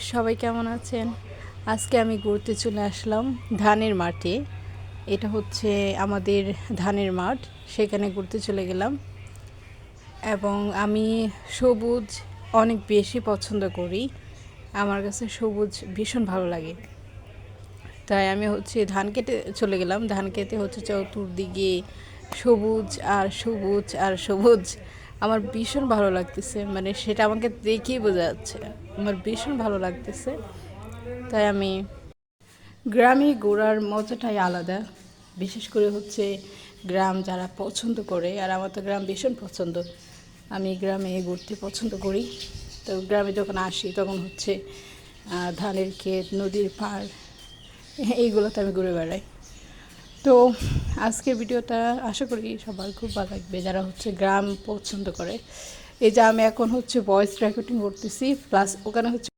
সবাই কেমন আছেন? আজকে আমি ঘুরতে চলে আসলাম ধানের মাঠে। এটা হচ্ছে আমাদের ধানের মাঠ, সেখানে ঘুরতে চলে গেলাম। এবং আমি সবুজ অনেক বেশি পছন্দ করি। আমার কাছে সবুজ ভীষণ ভালো লাগে। তাই আমি হচ্ছে ধান কেটে চলে গেলাম। ধান কেটে হচ্ছে চতুর্দিকে সবুজ আর সবুজ আর সবুজ। আমার ভীষণ ভালো লাগতেছে মানে সেটা আমাকে দেখেই বোঝা যাচ্ছে। আমার ভীষণ ভালো লাগতেছে, তাই আমি গ্রামে ঘোরার মজাটাই আলাদা। বিশেষ করে হচ্ছে গ্রাম যারা পছন্দ করে, আর আমার তো গ্রাম ভীষণ পছন্দ। আমি গ্রামে ঘুরতে পছন্দ করি। তো গ্রামে যখন আসি তখন হচ্ছে ধানের ক্ষেত, নদীর পাড়, এইগুলোতে আমি ঘুরে বেড়াই। তো আজকের ভিডিওটা আশা করি সবার খুব ভালো লাগবে, যারা হচ্ছে গ্রাম পছন্দ করে। এই যে আমি এখন হচ্ছে ভয়েস রেকর্ডিং করতেছি প্লাস ওখানে হচ্ছে